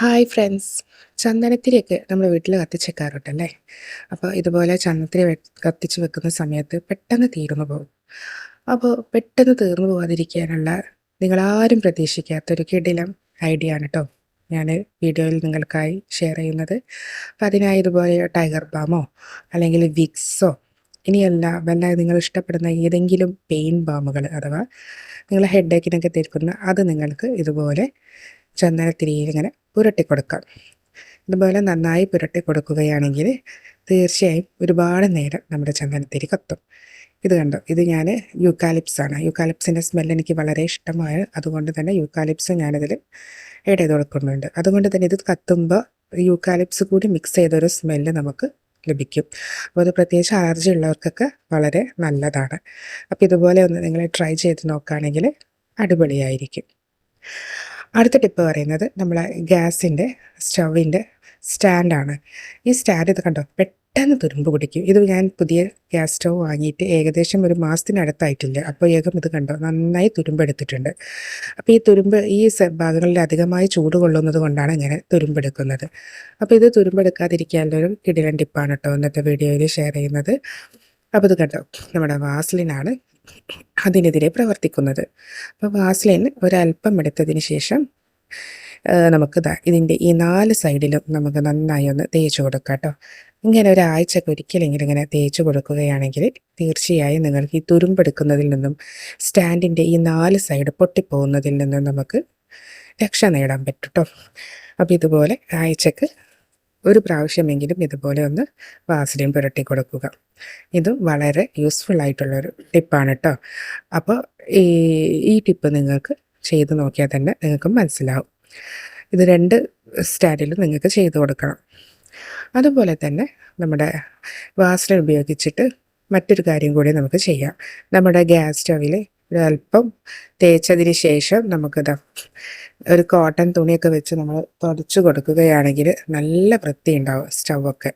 Hi friends ചന്ദനത്തിരിയൊക്കെ നമ്മൾ വീട്ടിൽ കത്തിച്ച് വെക്കാറുണ്ടല്ലേ അപ്പോൾ ഇതുപോലെ ചന്ദനത്തിരി കത്തിച്ച് വെക്കുന്ന സമയത്ത് പെട്ടെന്ന് തീർന്നു പോകും. അപ്പോൾ പെട്ടെന്ന് തീർന്നു പോകാതിരിക്കാനുള്ള നിങ്ങളാരും പ്രതീക്ഷിക്കാത്തൊരു കിടിലം ഐഡിയ ആണ് കേട്ടോ ഞാൻ വീഡിയോയിൽ നിങ്ങൾക്കായി ഷെയർ ചെയ്യുന്നത്. അപ്പം അതിനായി ഇതുപോലെ ടൈഗർ ബാമോ അല്ലെങ്കിൽ വിക്സോ ഇനിയല്ല വല്ല നിങ്ങൾ ഇഷ്ടപ്പെടുന്ന ഏതെങ്കിലും പെയിൻ ബാമുകൾ അഥവാ നിങ്ങൾ ഹെഡേക്കിനൊക്കെ തീർക്കുന്ന അത് നിങ്ങൾക്ക് ഇതുപോലെ ചന്ദനത്തിരിയിൽ ഇങ്ങനെ പുരട്ടി കൊടുക്കാം. ഇതുപോലെ നന്നായി പുരട്ടി കൊടുക്കുകയാണെങ്കിൽ തീർച്ചയായും ഒരുപാട് നേരം നമ്മുടെ ചന്ദനത്തിരി കത്തും ഇത് കണ്ടോ? ഇത് ഞാൻ യൂക്കാലിപ്സ് ആണ്. യൂക്കാലിപ്സിന്റെ സ്മെല്ല് എനിക്ക് വളരെ ഇഷ്ടമായ അതുകൊണ്ട് തന്നെ യൂക്കാലിപ്സ് ഞാനിതിൽ ഏഡ് ചെയ്ത് കൊടുക്കുന്നുണ്ട്. അതുകൊണ്ട് തന്നെ ഇത് കത്തുമ്പോൾ യൂക്കാലിപ്സ് കൂടി മിക്സ് ചെയ്തൊരു സ്മെല്ല് നമുക്ക് ലഭിക്കും. അപ്പോൾ അത് പ്രത്യേകിച്ച് അലർജി ഉള്ളവർക്കൊക്കെ വളരെ നല്ലതാണ്. അപ്പോൾ ഇതുപോലെ ഒന്ന് നിങ്ങൾ ട്രൈ ചെയ്ത് നോക്കുകയാണെങ്കിൽ അടിപൊളിയായിരിക്കും. അടുത്ത ടിപ്പ് പറയുന്നത് നമ്മളെ ഗ്യാസിന്റെ സ്റ്റൗവിന്റെ സ്റ്റാൻഡാണ്. ഈ സ്റ്റാൻഡ് ഇത് കണ്ടോ? പെട്ടെന്ന് തുരുമ്പ് പിടിക്കും. ഇത് ഞാൻ പുതിയ ഗ്യാസ് സ്റ്റൗ വാങ്ങിയിട്ട് ഏകദേശം ഒരു മാസത്തിനടുത്തായിട്ടില്ല. അപ്പോൾ ഏകം ഇത് കണ്ടോ? നന്നായി തുരുമ്പെടുത്തിട്ടുണ്ട് അപ്പോൾ ഈ തുരുമ്പ് ഈ ഭാഗങ്ങളിൽ അധികമായി ചൂട് കൊള്ളുന്നത് കൊണ്ടാണ് ഇങ്ങനെ തുരുമ്പെടുക്കുന്നത് അപ്പോൾ ഇത് തുരുമ്പെടുക്കാതിരിക്കാനുള്ളൊരു കിടിലൻ ടിപ്പാണ് കേട്ടോ ഇന്നത്തെ വീഡിയോയിൽ ഷെയർ ചെയ്യുന്നത്. അപ്പോൾ ഇത് കണ്ടോ? നമ്മുടെ വാസ്ലിനാണ്. അതിനെതിരെ പ്രവർത്തിക്കുന്നത്. അപ്പോൾ വാസ്ലിൻ ഒരല്പം എടുത്തതിന് ശേഷം നമുക്ക് ഇതിന്റെ ഈ നാല് സൈഡിലും നമുക്ക് നന്നായി ഒന്ന് തേച്ച് കൊടുക്കാം കേട്ടോ. ഇങ്ങനെ ഒരാഴ്ചക്ക് ഒരിക്കലെങ്കിലും ഇങ്ങനെ തേച്ച് കൊടുക്കുകയാണെങ്കിൽ തീർച്ചയായും നിങ്ങൾക്ക് ഈ തുരുമ്പെടുക്കുന്നതിൽ നിന്നും സ്റ്റാൻഡിന്റെ ഈ നാല് സൈഡ് പൊട്ടിപ്പോകുന്നതിൽ നിന്നും നമുക്ക് രക്ഷ നേടാൻ പറ്റും കേട്ടോ. അപ്പോൾ ഇതുപോലെ ആഴ്ചക്ക് ഒരു പ്രാവശ്യമെങ്കിലും ഇതുപോലെ ഒന്ന് വാസലിൻ പുരട്ടി കൊടുക്കുക. ഇത് വളരെ യൂസ്ഫുൾ ആയിട്ടുള്ളൊരു ടിപ്പാണ് കേട്ടോ അപ്പോൾ ഈ ഈ ടിപ്പ് നിങ്ങൾക്ക് ചെയ്ത് നോക്കിയാൽ തന്നെ നിങ്ങൾക്ക് മനസ്സിലാവും. ഇത് രണ്ട് സ്റ്റാൻഡിലും നിങ്ങൾക്ക് ചെയ്ത് കൊടുക്കണം. അതുപോലെ തന്നെ നമ്മുടെ വാസലിൻ ഉപയോഗിച്ചിട്ട് മറ്റൊരു കാര്യം കൂടി നമുക്ക് ചെയ്യാം. നമ്മുടെ ഗ്യാസ് സ്റ്റവിൽ ഒരല്പം തേച്ചതിന് ശേഷം നമുക്കിത് ഒരു കോട്ടൺ തുണിയൊക്കെ വെച്ച് നമ്മൾ തുടച്ചു കൊടുക്കുകയാണെങ്കിൽ നല്ല വൃത്തി ഉണ്ടാവും സ്റ്റൗവൊക്കെ.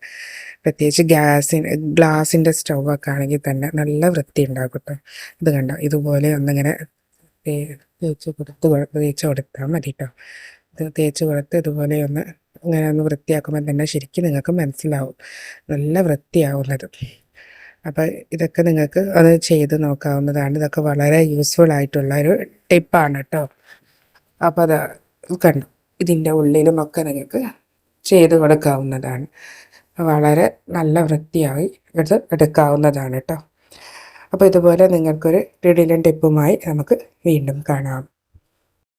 പ്രത്യേകിച്ച് ഗ്യാസിന് ഗ്ലാസിന്റെ സ്റ്റൗവൊക്കെ ആണെങ്കിൽ തന്നെ നല്ല വൃത്തി ഉണ്ടാവും കേട്ടോ. ഇത് കണ്ടോ? ഇതുപോലെ ഒന്നിങ്ങനെ തേച്ച് കൊടുത്ത് തേച്ച് കൊടുത്താൽ മതി കേട്ടോ. ഇത് തേച്ച് കൊടുത്ത് ഇതുപോലെ ഒന്ന് ഇങ്ങനെ ഒന്ന് വൃത്തിയാക്കുമ്പോൾ തന്നെ ശരിക്കും നിങ്ങൾക്ക് മനസ്സിലാവും. നല്ല വൃത്തിയാവുന്നത്. അപ്പോൾ ഇതൊക്കെ നിങ്ങൾക്ക് അത് ചെയ്ത് നോക്കാവുന്നതാണ്. ഇതൊക്കെ വളരെ യൂസ്ഫുൾ ആയിട്ടുള്ള ഒരു ടിപ്പാണ് കേട്ടോ അപ്പോൾ അത് കണ്ടു? ഇതിന്റെ ഉള്ളിലുമൊക്കെ നിങ്ങൾക്ക് ചെയ്ത് കൊടുക്കാവുന്നതാണ്. വളരെ നല്ല വൃത്തിയായി ഇത് എടുക്കാവുന്നതാണ് കേട്ടോ അപ്പോൾ ഇതുപോലെ നിങ്ങൾക്കൊരു ടിഡിലൻ ടിപ്പുമായി നമുക്ക് വീണ്ടും കാണാം.